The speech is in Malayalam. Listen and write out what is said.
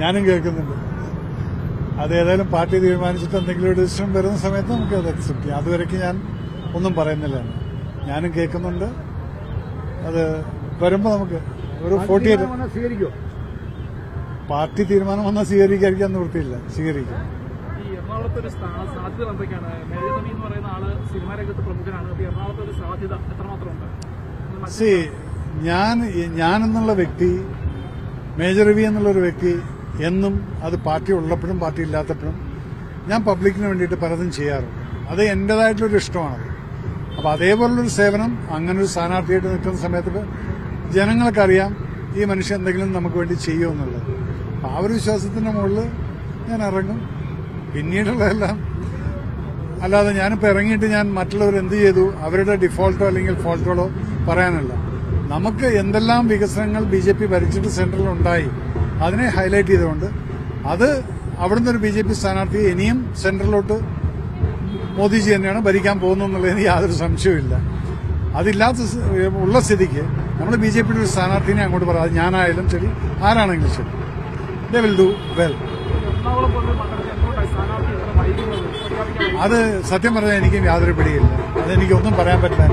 ഞാനും കേൾക്കുന്നുണ്ട്. അത് ഏതായാലും പാർട്ടി തീരുമാനിച്ചിട്ട് എന്തെങ്കിലും ഒരു ഡിസിഷൻ വരുന്ന സമയത്ത് നമുക്ക് അത് അക്സെപ്റ്റ് ചെയ്യാം. അതുവരേക്ക് ഞാൻ ഒന്നും പറയുന്നില്ല. ഞാനും കേൾക്കുന്നുണ്ട്. അത് വരുമ്പോൾ നമുക്ക് ഒരു ഫോർട്ടി എയ്റ്റ് പാർട്ടി തീരുമാനം വന്നാൽ സ്വീകരിക്കാതിരിക്കാൻ നിവൃത്തിയില്ല സ്വീകരിക്കും. ഈ എറണാകുളത്ത് ഒരു സാധ്യത എന്തൊക്കെയാണ്? മേജർ എന്ന് പറയുന്ന ആൾ സിനിമാ രംഗത്ത് പ്രമുഖനാണ്. അപ്പൊ എറണാകുളത്ത് ഒരു സാധ്യത എത്രമാത്രം ഉണ്ട് സി ഞാൻ എന്നുള്ള വ്യക്തി മേജർ രവി എന്നുള്ളൊരു വ്യക്തി എന്നും അത് പാർട്ടി ഉള്ളപ്പോഴും പാർട്ടി ഇല്ലാത്തപ്പോഴും ഞാൻ പബ്ലിക്കിന് വേണ്ടിയിട്ട് പലതും ചെയ്യാറുണ്ട്. അത് എന്റേതായിട്ടുള്ളൊരു ഇഷ്ടമാണത് അപ്പൊ അതേപോലുള്ളൊരു സേവനം അങ്ങനെ ഒരു സ്ഥാനാർത്ഥിയായിട്ട് നിൽക്കുന്ന സമയത്ത് ജനങ്ങൾക്കറിയാം ഈ മനുഷ്യൻ എന്തെങ്കിലും നമുക്ക് വേണ്ടി ചെയ്യുമെന്നുള്ളത് അപ്പൊ ആ ഒരു വിശ്വാസത്തിന്റെ മുകളിൽ ഞാൻ ഇറങ്ങും. പിന്നീടുള്ളതെല്ലാം അല്ലാതെ ഞാനിപ്പോൾ ഇറങ്ങിയിട്ട് ഞാൻ മറ്റുള്ളവർ എന്ത് ചെയ്തു? അവരുടെ ഡിഫോൾട്ടോ അല്ലെങ്കിൽ ഫോൾട്ടുകളോ പറയാനല്ല. നമുക്ക് എന്തെല്ലാം വികസനങ്ങൾ ബി ജെ പി ഭരിച്ചിട്ട് സെൻട്രൽ ഉണ്ടായി അതിനെ ഹൈലൈറ്റ് ചെയ്തുകൊണ്ട് അത് അവിടുന്ന് ഒരു ബി ജെ പി സ്ഥാനാർത്ഥി ഇനിയും സെൻട്രലിലോട്ട് മോദിജി തന്നെയാണ് ഭരിക്കാൻ പോകുന്നത് എന്നുള്ളതിന് യാതൊരു സംശയവുമില്ല. അതില്ലാത്ത ഉള്ള സ്ഥിതിക്ക് നമ്മൾ ബി ജെ പിയുടെ ഒരു സ്ഥാനാർത്ഥിനെ അങ്ങോട്ട് പറയാം ഞാനായാലും ശരി ആരാണെങ്കിലും ശരി. ദേ വിൽ ഡു വെൽ അത് സത്യം പറഞ്ഞാൽ എനിക്കും യാതൊരു പിടിയില്ല. അതെനിക്കൊന്നും പറയാൻ പറ്റില്ല.